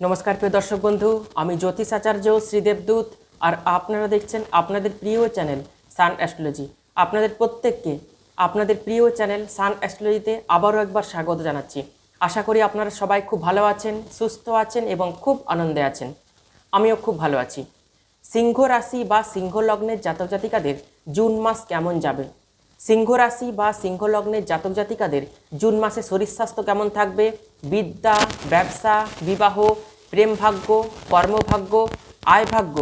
নমস্কার প্রিয় দর্শক বন্ধু, আমি জ্যোতিষ আচার্য শ্রীদেবদূত আর আপনারা দেখছেন আপনাদের প্রিয় চ্যানেল সান অ্যাস্ট্রোলজি। আপনাদের প্রত্যেককে আপনাদের প্রিয় চ্যানেল সান অ্যাস্ট্রোলজিতে আবারও একবার স্বাগত জানাচ্ছি। আশা করি আপনারা সবাই খুব ভালো আছেন, সুস্থ আছেন এবং খুব আনন্দে আছেন। আমিও খুব ভালো আছি। সিংহ রাশি বা সিংহ লগ্নের জাতক জাতিকাদের জুন মাস কেমন যাবে? সিংহ রাশি বা সিংহ লগ্নের জাতক জাতিকাদের জুন মাসে শরীর স্বাস্থ্য কেমন থাকবে? বিদ্যা, ব্যবসা, বিবাহ, প্রেম ভাগ্য, কর্মভাগ্য, আয় ভাগ্য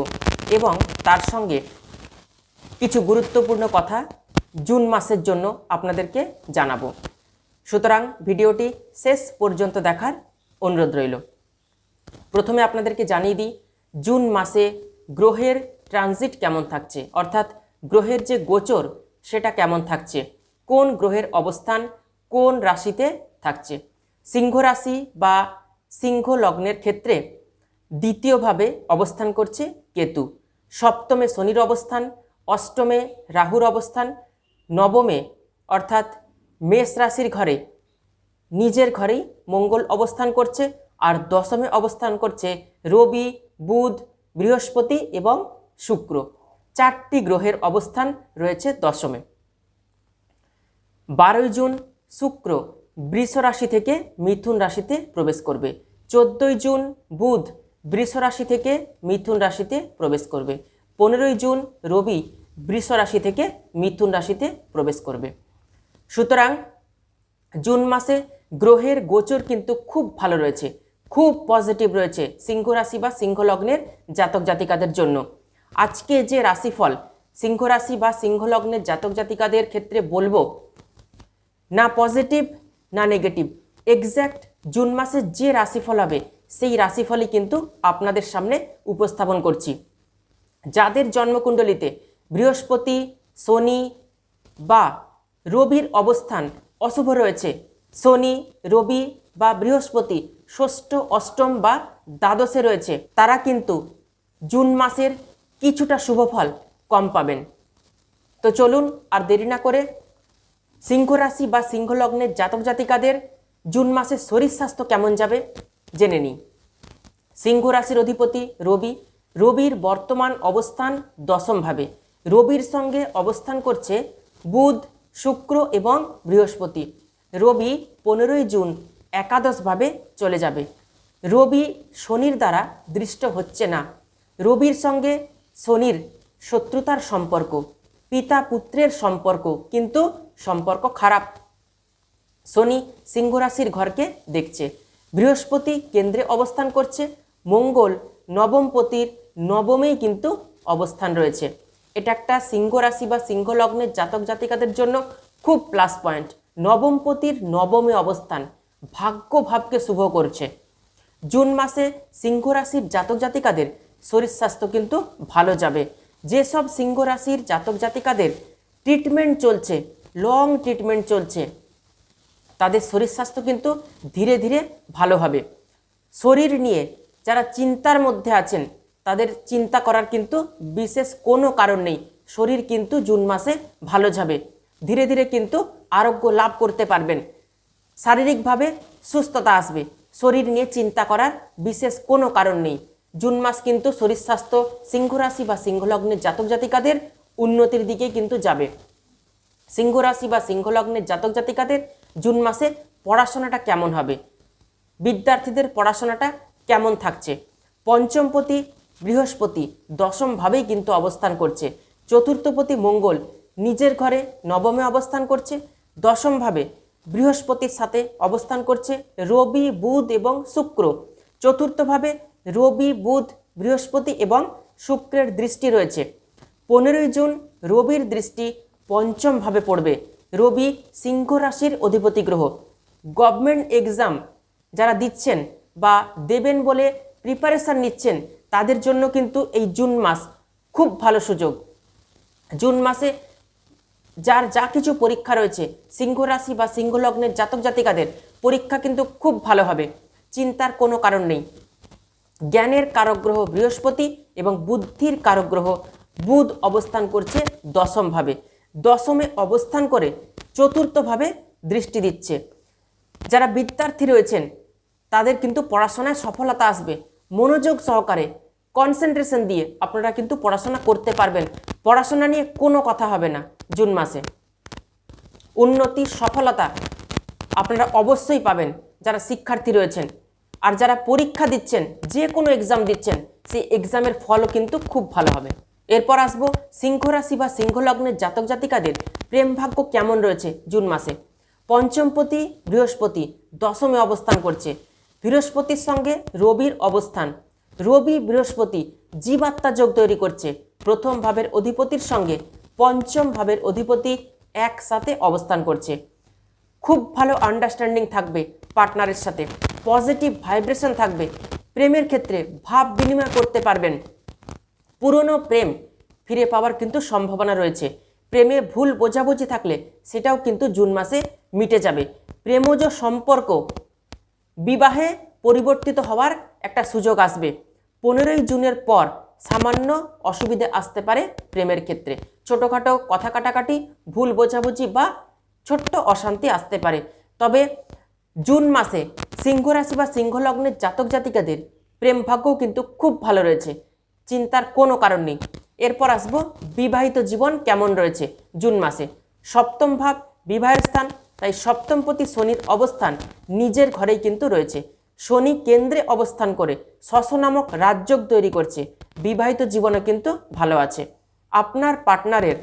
এবং তার সঙ্গে কিছু গুরুত্বপূর্ণ কথা জুন মাসের জন্য আপনাদেরকে জানাব। সুতরাং ভিডিওটি শেষ পর্যন্ত দেখার অনুরোধ রইল। প্রথমে আপনাদেরকে জানিয়ে দিই, জুন মাসে গ্রহের ট্রানজিট কেমন থাকছে? অর্থাৎ গ্রহের যে গোচর, সেটা কেমন থাকছে? কোন গ্রহের অবস্থান কোন রাশিতে থাকছে? সিংহ রাশি বা সিংহ লগ্নের ক্ষেত্রে দ্বিতীয়ভাবে অবস্থান করছে কেতু। সপ্তমে শনির অবস্থান, অষ্টমে রাহুর অবস্থান, নবমে অর্থাৎ মেষ রাশির ঘরে নিজের ঘরেই মঙ্গল অবস্থান করছে আর দশমে অবস্থান করছে রবি, বুধ, বৃহস্পতি এবং শুক্র। চারটি গ্রহের অবস্থান রয়েছে দশমে। বারোই জুন, শুক্র বৃষ রাশি থেকে মিথুন রাশিতে প্রবেশ করবে। চোদ্দোই জুন বুধ বৃষ রাশি থেকে মিথুন রাশিতে প্রবেশ করবে। পনেরোই জুন রবি বৃষ রাশি থেকে মিথুন রাশিতে প্রবেশ করবে। সুতরাং জুন মাসে গ্রহের গোচর কিন্তু খুব ভালো রয়েছে, খুব পজিটিভ রয়েছে সিংহ রাশি বা সিংহ লগ্নের জাতক জাতিকাদের জন্য। আজকে যে রাশিফল, সিংহ রাশি বা সিংহ লগ্নের জাতক জাতিকাদের ক্ষেত্রে বলব, না পজিটিভ না নেগেটিভ এক্স্যাক্ট জুন মাসে যে রাশিফল হবে, সেই রাশিফলই কিন্তু আপনাদের সামনে উপস্থাপন করছি। যাদের জন্মকুণ্ডলিতে বৃহস্পতি, শনি বা রবির অবস্থান অশুভ রয়েছে, শনি, রবি বা বৃহস্পতি ষষ্ঠ, অষ্টম বা দ্বাদশে রয়েছে, তারা কিন্তু জুন মাসের কিছুটা শুভফল কম পাবেন। তো চলুন আর দেরি না করে সিংহ রাশি বা সিংহ লগ্নের জাতক জাতিকাদের জুন মাসে শরীর স্বাস্থ্য কেমন যাবে জেনে নিই। সিংহ রাশির অধিপতি রবি, রবির বর্তমান অবস্থান দশমভাবে। রবির সঙ্গে অবস্থান করছে বুধ, শুক্র এবং বৃহস্পতি। রবি পনেরোই জুন একাদশভাবে চলে যাবে। রবি শনির দ্বারা দৃষ্ট হচ্ছে না। রবির সঙ্গে শনির শত্রুতার সম্পর্ক পিতা পুত্রের সম্পর্ক, কিন্তু সম্পর্ক খারাপ। শনি সিংহ রাশির ঘরকে দেখছে। বৃহস্পতি কেন্দ্রে অবস্থান করছে। মঙ্গল নবমপতির নবমেই কিন্তু অবস্থান রয়েছে। এটা একটা সিংহ রাশি বা সিংহ লগ্নের জাতক জাতিকাদের জন্য খুব প্লাস পয়েন্ট নবমপতির নবমে অবস্থান ভাগ্য ভাবকে শুভ করছে। জুন মাসে সিংহ রাশির জাতক জাতিকাদের শরীর স্বাস্থ্য কিন্তু ভালো যাবে। যেসব সিংহ রাশির জাতক জাতিকাদের ট্রিটমেন্ট চলছে লং ট্রিটমেন্ট চলছে। তাদের শরীর স্বাস্থ্য কিন্তু ধীরে ধীরে ভালো হবে। শরীর নিয়ে যারা চিন্তার মধ্যে আছেন, তাদের চিন্তা করার কিন্তু বিশেষ কোনো কারণ নেই। শরীর কিন্তু জুন মাসে ভালো যাবে। ধীরে ধীরে কিন্তু আরোগ্য লাভ করতে পারবেন। শারীরিকভাবে সুস্থতা আসবে। শরীর নিয়ে চিন্তা করার বিশেষ কোনো কারণ নেই। জুন মাস কিন্তু শরীর স্বাস্থ্য সিংহরাশি বা সিংহলগ্নের জাতক জাতিকাদের উন্নতির দিকে কিন্তু যাবে। সিংহ রাশি বা সিংহ লগ্নের জাতক জাতিকাদের জুন মাসে পড়াশোনাটা কেমন হবে? বিদ্যার্থীদের পড়াশোনাটা কেমন থাকছে? পঞ্চমপতি, বৃহস্পতি দশমভাবেই কিন্তু অবস্থান করছে। চতুর্থপতি মঙ্গল নিজের ঘরে নবমে অবস্থান করছে। দশমভাবে বৃহস্পতির সাথে অবস্থান করছে রবি, বুধ এবং শুক্র। চতুর্থভাবে রবি, বুধ, বৃহস্পতি এবং শুক্রের দৃষ্টি রয়েছে। পনেরোই জুন রবির দৃষ্টি পঞ্চমভাবে পড়বে রবি সিংহ রাশির অধিপতি গ্রহ। গভর্নমেন্ট এক্সাম যারা দিচ্ছেন বা দেবেন বলে প্রিপারেশান নিচ্ছেন, তাদের জন্য কিন্তু এই জুন মাস খুব ভালো সুযোগ। জুন মাসে যার যা কিছু পরীক্ষা রয়েছে, সিংহ রাশি বা সিংহ লগ্নের জাতক জাতিকাদের পরীক্ষা কিন্তু খুব ভালো হবে, চিন্তার কোনো কারণ নেই। জ্ঞানের কারক গ্রহ বৃহস্পতি এবং বুদ্ধির কারক গ্রহ বুধ অবস্থান করছে দশমভাবে দশমে অবস্থান করে চতুর্থভাবে দৃষ্টি দিচ্ছে। যারা বিদ্যার্থী রয়েছেন, তাদের কিন্তু পড়াশোনায় সফলতা আসবে। মনোযোগ সহকারে কনসেন্ট্রেশন দিয়ে আপনারা কিন্তু পড়াশোনা করতে পারবেন। পড়াশোনা নিয়ে কোনো কথা হবে না জুন মাসে। উন্নতি, সফলতা আপনারা অবশ্যই পাবেন যারা শিক্ষার্থী রয়েছেন। আর যারা পরীক্ষা দিচ্ছেন, যে কোনো এক্সাম দিচ্ছেন, সেই এক্সামের ফলও কিন্তু খুব ভালো হবে। এরপর আসব সিংহ রাশি বা সিংহ লগ্নের জাতক জাতিকাদের প্রেম ভাগ্য কেমন রয়েছে জুন মাসে? পঞ্চমপতি, বৃহস্পতি দশমে অবস্থান করছে। বৃহস্পতির সঙ্গে রবির অবস্থান। রবি, বৃহস্পতি জীবাত্মা যোগ তৈরি করছে। প্রথম ভাবের অধিপতির সঙ্গে পঞ্চম ভাবের অধিপতি একসাথে অবস্থান করছে। খুব ভালো আন্ডারস্ট্যান্ডিং থাকবে পার্টনারের সাথে। পজিটিভ ভাইব্রেশন থাকবে। প্রেমের ক্ষেত্রে ভাব বিনিময় করতে পারবেন। পুরনো প্রেম ফিরে পাওয়ার কিন্তু সম্ভাবনা রয়েছে। প্রেমে ভুল বোঝাবুঝি থাকলে সেটাও কিন্তু জুন মাসে মিটে যাবে। প্রেমজ সম্পর্ক বিবাহে পরিবর্তিত হওয়ার একটা সুযোগ আসবে। পনেরোই জুনের পর সামান্য অসুবিধে আসতে পারে প্রেমের ক্ষেত্রে। ছোটোখাটো কথা কাটাকাটি, ভুল বোঝাবুঝি বা ছোট্ট অশান্তি আসতে পারে। তবে জুন মাসে সিংহ রাশি বা সিংহ লগ্নের জাতক জাতিকাদের প্রেম ভাগ্যও কিন্তু খুব ভালো রয়েছে। চিন্তার কোনো কারণ নেই। এরপর আসব বিবাহিত জীবন কেমন রয়েছে জুন মাসে। সপ্তম ভাব বিবাহের স্থান, তাই সপ্তমপতি শনির অবস্থান নিজের ঘরেই কিন্তু রয়েছে। শনি কেন্দ্রে অবস্থান করে শশ নামক রাজযোগ তৈরি করছে। বিবাহিত জীবনে কিন্তু ভালো আছে। আপনার পার্টনারের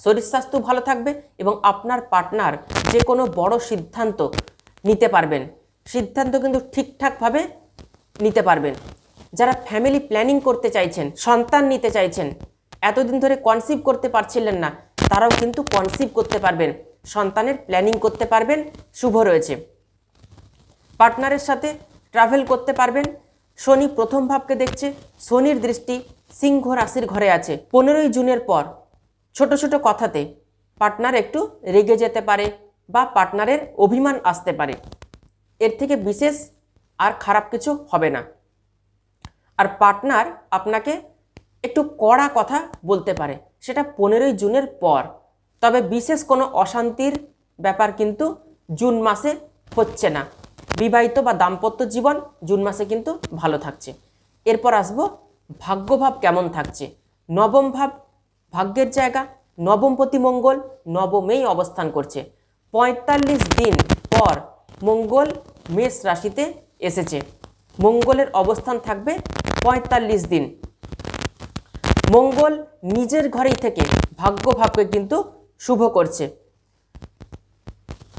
শরীর স্বাস্থ্য ভালো থাকবে এবং আপনার পার্টনার যে কোনো বড় সিদ্ধান্ত নিতে পারবেন। সিদ্ধান্ত কিন্তু ঠিকঠাকভাবে নিতে পারবেন। যারা ফ্যামিলি প্ল্যানিং করতে চাইছেন, সন্তান নিতে চাইছেন, এতদিন ধরে কনসিভ করতে পারছিলেন না, তারাও কিন্তু কনসিভ করতে পারবেন, সন্তানের প্ল্যানিং করতে পারবেন, শুভ রয়েছে। পার্টনারের সাথে ট্রাভেল করতে পারবেন, শনি প্রথম ভাবকে দেখছে, শনির দৃষ্টি সিংহ রাশির ঘরে আছে। পনেরোই জুনের পর ছোট ছোট কথাতে পার্টনার একটু রেগে যেতে পারে বা পার্টনারের অভিমান আসতে পারে। এর থেকে বিশেষ আর খারাপ কিছু হবে না। আর পার্টনার আপনাকে একটু কড়া কথা বলতে পারে। সেটা পনেরোই জুনের পর। তবে বিশেষ কোনো অশান্তির ব্যাপার কিন্তু জুন মাসে হচ্ছে না। বিবাহিত বা দাম্পত্য জীবন জুন মাসে কিন্তু ভালো থাকছে। এরপর আসব ভাগ্যভাব কেমন থাকছে। নবম ভাব ভাগ্যের জায়গা নবমপতি মঙ্গল নবমেই অবস্থান করছে। পঁয়তাল্লিশ দিন পর মঙ্গল মেষ রাশিতে এসেছে। মঙ্গলের অবস্থান থাকবে পঁয়তাল্লিশ দিন। মঙ্গল নিজের ঘরেই থেকে ভাগ্যভাবকে কিন্তু শুভ করছে।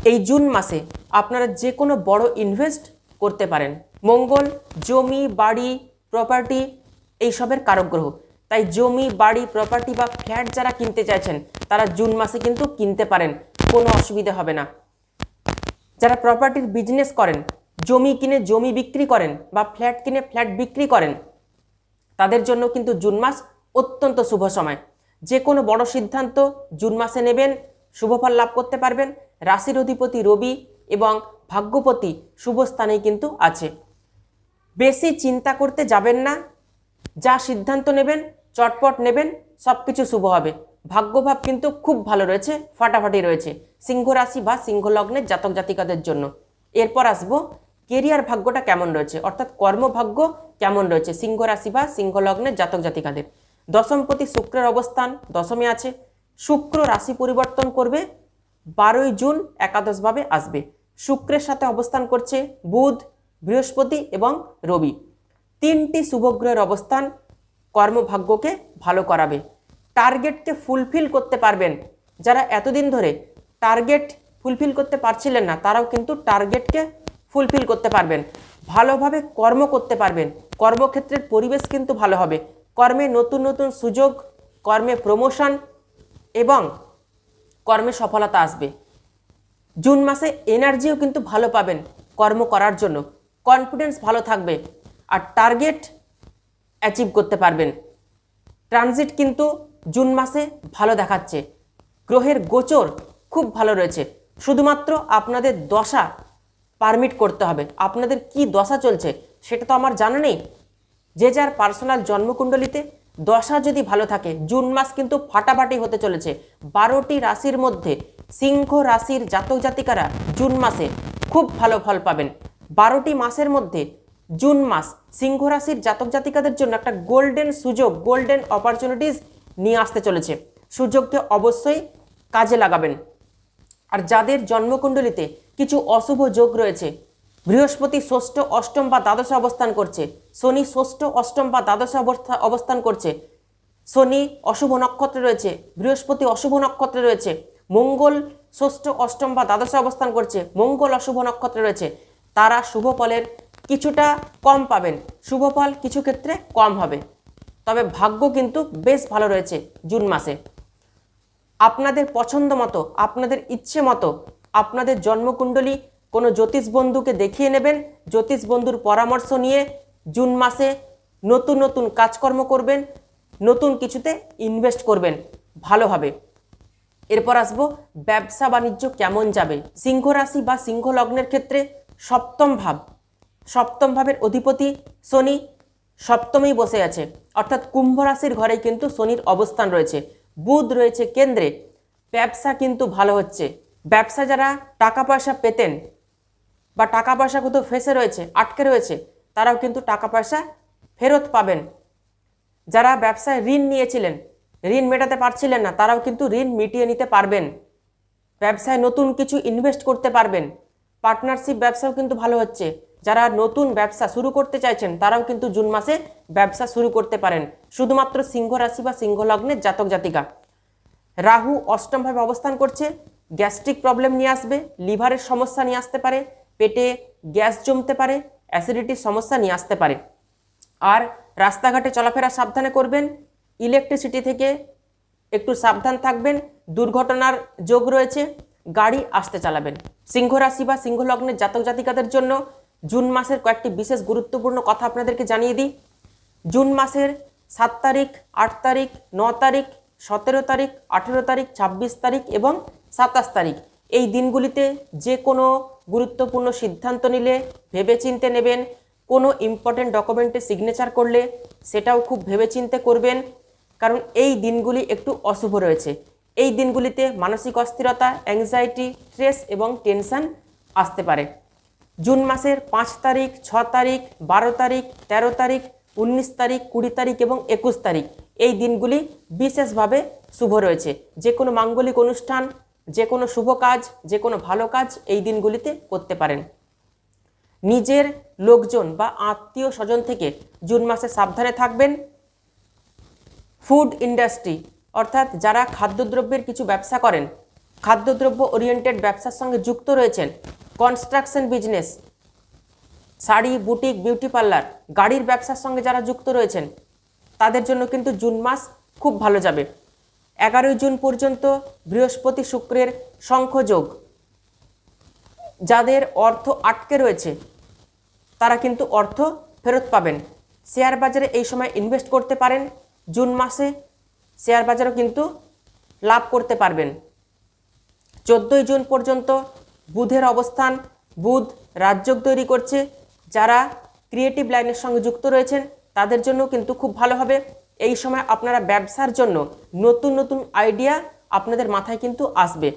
এই জুন মাসে আপনারা যে কোনো বড় ইনভেস্ট করতে পারেন। মঙ্গল, জমি, বাড়ি, প্রপার্টি এইসবের কারক গ্রহ। তাই জমি, বাড়ি, প্রপার্টি বা ফ্ল্যাট যারা কিনতে চাইছেন, তারা জুন মাসে কিন্তু কিনতে পারেন। কোনো অসুবিধা হবে না। যারা প্রপার্টির বিজনেস করেন জমি কিনে জমি বিক্রি করেন বা ফ্ল্যাট কিনে ফ্ল্যাট বিক্রি করেন, তাদের জন্য কিন্তু জুন মাস অত্যন্ত শুভ সময়। যে কোনো বড় সিদ্ধান্ত জুন মাসে নেবেন শুভফল লাভ করতে পারবেন। রাশির অধিপতি রবি এবং ভাগ্যপতি শুভ স্থানেই কিন্তু আছে। বেশি চিন্তা করতে যাবেন না, যা সিদ্ধান্ত নেবেন, চটপট নেবেন সব কিছু শুভ হবে। ভাগ্যভাব কিন্তু খুব ভালো রয়েছে, ফাটাফাটি রয়েছে, সিংহ রাশি বা সিংহ লগ্নের জাতক জাতিকাদের জন্য। এরপর আসব কেরিয়ার ভাগ্যটা কেমন রয়েছে? অর্থাৎ কর্মভাগ্য কেমন রয়েছে? সিংহ রাশি বা সিংহ লগ্নের জাতক জাতিকাদের। দশমপতি শুক্রের অবস্থান দশমে আছে। শুক্র রাশি পরিবর্তন করবে। বারোই জুন একাদশভাবে আসবে। শুক্রের সাথে অবস্থান করছে বুধ, বৃহস্পতি এবং রবি। তিনটি শুভগ্রহের অবস্থান কর্মভাগ্যকে ভালো করাবে। টার্গেটকে ফুলফিল করতে পারবেন। যারা এতদিন ধরে টার্গেট ফুলফিল করতে পারছিলেন না, তারাও কিন্তু টার্গেটকে ফুলফিল করতে পারবেন। ভালোভাবে কর্ম করতে পারবেন। কর্মক্ষেত্রের পরিবেশ কিন্তু ভালো হবে। কর্মে নতুন নতুন সুযোগ, কর্মে প্রমোশন এবং কর্মে সফলতা আসবে। জুন মাসে এনার্জিও কিন্তু ভালো পাবেন কর্ম করার জন্য। কনফিডেন্স ভালো থাকবে আর টার্গেট অ্যাচিভ করতে পারবেন। ট্রানজিট কিন্তু জুন মাসে ভালো দেখাচ্ছে। গ্রহের গোচর খুব ভালো রয়েছে। শুধুমাত্র আপনাদের দশা পারমিট করতে হবে। আপনাদের কি দশা চলছে সেটা তো আমার জানা নেই। যে যার পার্সোনাল জন্মকুণ্ডলিতে দশা যদি ভালো থাকে, জুন মাস কিন্তু ফাটাফাটি হতে চলেছে। বারোটি রাশির মধ্যে সিংহ রাশির জাতক জাতিকারা জুন মাসে খুব ভালো ফল পাবেন। বারোটি মাসের মধ্যে জুন মাস সিংহ রাশির জাতক জাতিকাদের জন্য একটা গোল্ডেন সুযোগ গোল্ডেন অপরচুনিটিস নিয়ে আসতে চলেছে। সুযোগকে অবশ্যই কাজে লাগাবেন। আর যাদের জন্মকুণ্ডলিতে কিছু অশুভ যোগ রয়েছে। বৃহস্পতি ষষ্ঠ অষ্টম বা দ্বাদশে অবস্থান করছে। শনি ষষ্ঠ অষ্টম বা দ্বাদশে অবস্থা অবস্থান করছে। শনি অশুভ নক্ষত্রে রয়েছে। বৃহস্পতি অশুভ নক্ষত্রে রয়েছে। মঙ্গল ষষ্ঠ অষ্টম বা দ্বাদশে অবস্থান করছে। মঙ্গল অশুভ নক্ষত্রে রয়েছে। তারা শুভ ফলের কিছুটা কম পাবেন। শুভ ফল কিছু ক্ষেত্রে কম হবে। তবে ভাগ্য কিন্তু বেশ ভালো রয়েছে জুন মাসে। আপনাদের পছন্দ মতো, আপনাদের ইচ্ছে মতো আপনাদের জন্মকুণ্ডলী কোনো জ্যোতিষ বন্ধুকে দেখিয়ে নেবেন। জ্যোতিষ বন্ধুর পরামর্শ নিয়ে জুন মাসে নতুন নতুন কাজকর্ম করবেন, নতুন কিছুতে ইনভেস্ট করবেন। ভালোভাবে এরপর আসব, ব্যবসা বাণিজ্য কেমন যাবে? সিংহ রাশি বা সিংহ লগ্নের ক্ষেত্রে সপ্তম ভাব। সপ্তম ভাবের অধিপতি শনি সপ্তমেই বসে আছে। অর্থাৎ কুম্ভ রাশির ঘরে কিন্তু শনির অবস্থান রয়েছে। বুধ রয়েছে কেন্দ্রে। ব্যবসা কিন্তু ভালো হচ্ছে। ব্যবসা যারা টাকা পয়সা পেতেন বা টাকা পয়সা কোথাও ফেসে রয়েছে, আটকে রয়েছে, তারাও কিন্তু টাকা পয়সা ফেরত পাবেন। যারা ব্যবসায় ঋণ নিয়েছিলেন, ঋণ মেটাতে পারছিলেন না, তারাও কিন্তু ঋণ মিটিয়ে নিতে পারবেন। ব্যবসায় নতুন কিছু ইনভেস্ট করতে পারবেন। পার্টনারশিপ ব্যবসাও কিন্তু ভালো হচ্ছে। যারা নতুন ব্যবসা শুরু করতে চাইছেন, তারাও কিন্তু জুন মাসে ব্যবসা শুরু করতে পারেন। শুধুমাত্র সিংহ রাশি বা সিংহ লগ্নের জাতক জাতিকা। রাহু অষ্টমভাবে অবস্থান করছে। গ্যাস্ট্রিক প্রবলেম নিয়ে আসবে, লিভারের সমস্যা নিয়ে আসতে পারে, পেটে গ্যাস জমতে পারে, অ্যাসিডিটির সমস্যা নিয়ে আসতে পারে। আর রাস্তাঘাটে চলাফেরা সাবধানে করবেন, ইলেকট্রিসিটি থেকে একটু সাবধান থাকবেন, দুর্ঘটনার যোগ রয়েছে, গাড়ি আসতে চালাবেন। সিংহ রাশি বা সিংহ লগ্নের জাতক জাতিকাদের জন্য জুন মাসের কয়েকটি বিশেষ গুরুত্বপূর্ণ কথা আপনাদেরকে জানিয়ে দিই। জুন মাসের সাত তারিখ, আট তারিখ, ন তারিখ, সতেরো তারিখ, আঠেরো তারিখ, ছাব্বিশ তারিখ এবং সাতাশ তারিখ। এই দিনগুলিতে যে কোনো গুরুত্বপূর্ণ সিদ্ধান্ত নিলে, ভেবেচিন্তে নেবেন, কোনো ইম্পর্টেন্ট ডকুমেন্টে সিগনেচার করলে সেটাও খুব ভেবেচিন্তে করবেন, কারণ এই দিনগুলি একটু অশুভ রয়েছে। এই দিনগুলিতে মানসিক অস্থিরতা অ্যাংজাইটি স্ট্রেস এবং টেনশন আসতে পারে। জুন মাসের পাঁচ তারিখ, ছ তারিখ, বারো তারিখ ১৩ তারিখ, উনিশ তারিখ, কুড়ি তারিখ এবং একুশ তারিখ। এই দিনগুলি বিশেষভাবে শুভ রয়েছে। যে কোনো মাঙ্গলিক অনুষ্ঠান যে কোনো শুভ কাজ, যে কোনো ভালো কাজ এই দিনগুলিতে করতে পারেন। নিজের লোকজন বা আত্মীয় স্বজন থেকে জুন মাসে সাবধানে থাকবেন। ফুড ইন্ডাস্ট্রি, অর্থাৎ যারা খাদ্যদ্রব্যের কিছু ব্যবসা করেন, খাদ্যদ্রব্য ওরিয়েন্টেড ব্যবসার সঙ্গে যুক্ত রয়েছেন, construction business, sari, boutique, beauty parlour, গাড়ির ব্যবসার সঙ্গে যারা যুক্ত রয়েছেন, তাদের জন্য কিন্তু জুন মাস খুব ভালো যাবে। এগারোই জুন পর্যন্ত বৃহস্পতি শুক্রের শঙ্খযোগ, যাদের অর্থ আটকে রয়েছে, তারা কিন্তু অর্থ ফেরত পাবেন। শেয়ার বাজারে এই সময় ইনভেস্ট করতে পারেন, জুন মাসে শেয়ার বাজারও কিন্তু লাভ করতে পারবেন। চোদ্দোই জুন পর্যন্ত বুধের অবস্থান, বুধ রাজযোগ তৈরি করছে, যারা ক্রিয়েটিভ লাইনের সঙ্গে যুক্ত রয়েছেন, তাদের জন্য কিন্তু খুব ভালো হবে। এই সময় আপনারা ব্যবসার জন্য নতুন নতুন আইডিয়া আপনাদের মাথায় কিন্তু আসবে।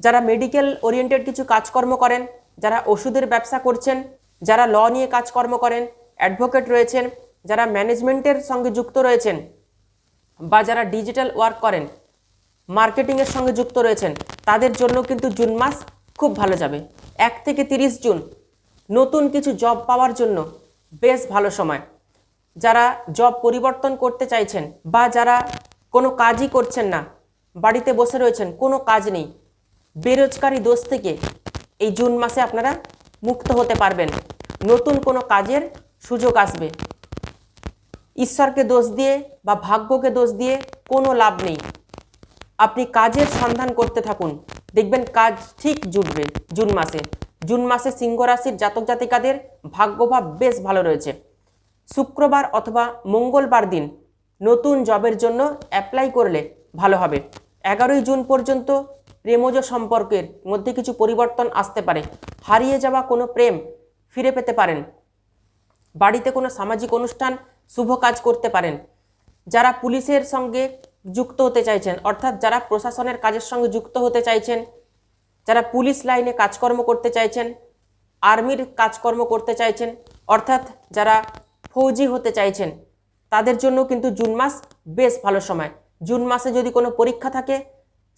যারা মেডিকেল ওরিয়েন্টেড কিছু কাজকর্ম করেন, যারা ওষুধের ব্যবসা করছেন, যারা ল নিয়ে কাজকর্ম করেন অ্যাডভোকেট রয়েছেন, যারা ম্যানেজমেন্টের সঙ্গে যুক্ত রয়েছেন বা যারা ডিজিটাল ওয়ার্ক করেন মার্কেটিংয়ের সঙ্গে যুক্ত রয়েছেন, তাদের জন্য কিন্তু জুন মাস খুব ভালো যাবে। এক থেকে তিরিশ জুন, নতুন কিছু জব পাওয়ার জন্য বেশ ভালো সময়। যারা জব পরিবর্তন করতে চাইছেন বা যারা কোনো কাজই করছেন না, বাড়িতে বসে রয়েছেন, কোনো কাজ নেই, বেরোজগারি দোষ থেকে এই জুন মাসে আপনারা মুক্ত হতে পারবেন। নতুন কোনো কাজের সুযোগ আসবে। ঈশ্বরকে দোষ দিয়ে বা ভাগ্যকে দোষ দিয়ে কোনো লাভ নেই। আপনি কাজের সন্ধান করতে থাকুন। দেখবেন কাজ ঠিক জুটবে জুন মাসে। জুন মাসে সিংহ রাশির জাতক জাতিকাদের ভাগ্যভাব বেশ ভালো রয়েছে। শুক্রবার অথবা মঙ্গলবার দিন নতুন জবের জন্য অ্যাপ্লাই করলে ভালো হবে। এগারোই জুন পর্যন্ত প্রেমজ সম্পর্কের মধ্যে কিছু পরিবর্তন আসতে পারে। হারিয়ে যাওয়া কোনো প্রেম ফিরে পেতে পারেন। বাড়িতে কোনো সামাজিক অনুষ্ঠান শুভ কাজ করতে পারেন। যারা পুলিশের সঙ্গে যুক্ত হতে চাইছেন, অর্থাৎ যারা প্রশাসনের কাজের সঙ্গে যুক্ত হতে চাইছেন, যারা পুলিশ লাইনে কাজকর্ম করতে চাইছেন, আর্মির কাজকর্ম করতে চাইছেন, অর্থাৎ যারা ফৌজি হতে চাইছেন, তাদের জন্য কিন্তু জুন মাস বেশ ভালো সময়। জুন মাসে যদি কোনো পরীক্ষা থাকে,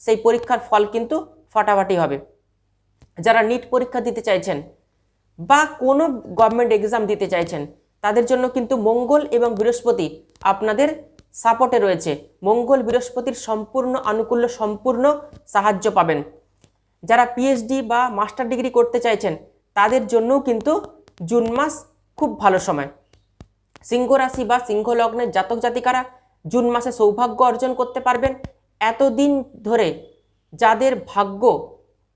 সেই পরীক্ষার ফল কিন্তু ফাটাফাটি হবে। যারা নিট পরীক্ষা দিতে চাইছেন বা কোনো গভর্নমেন্ট এক্সাম দিতে চাইছেন, তাদের জন্য কিন্তু মঙ্গল এবং বৃহস্পতি আপনাদের সাপোর্টে রয়েছে। মঙ্গল বৃহস্পতির সম্পূর্ণ আনুকূল্য, সম্পূর্ণ সাহায্য পাবেন। যারা পিএইচডি বা মাস্টার ডিগ্রি করতে চাইছেন, তাদের জন্যও কিন্তু জুন মাস খুব ভালো সময়। সিংহ রাশি বা সিংহ লগ্নের জাতক জাতিকারা জুন মাসে সৌভাগ্য অর্জন করতে পারবেন। এতদিন ধরে যাদের ভাগ্য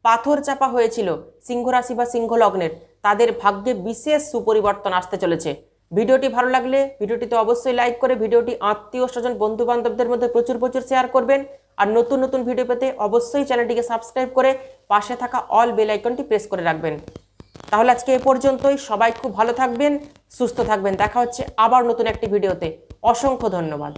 পাথর চাপা হয়েছিল সিংহ রাশি বা সিংহ লগ্নের, তাদের ভাগ্যে বিশেষ সুপরিবর্তন আসতে চলেছে। ভিডিওটি ভালো লাগলে ভিডিওটিতে অবশ্যই লাইক করে ভিডিওটি আত্মীয় স্বজন বন্ধু বান্ধবদের মধ্যে প্রচুর প্রচুর শেয়ার করবেন। আর নতুন নতুন ভিডিও পেতে অবশ্যই চ্যানেলটিকে সাবস্ক্রাইব করে পাশে থাকা অল বেল আইকনটি প্রেস করে রাখবেন। তাহলে আজকে এ পর্যন্তই। সবাই খুব ভালো থাকবেন, সুস্থ থাকবেন। দেখা হচ্ছে আবার নতুন একটি ভিডিওতে। অসংখ্য ধন্যবাদ।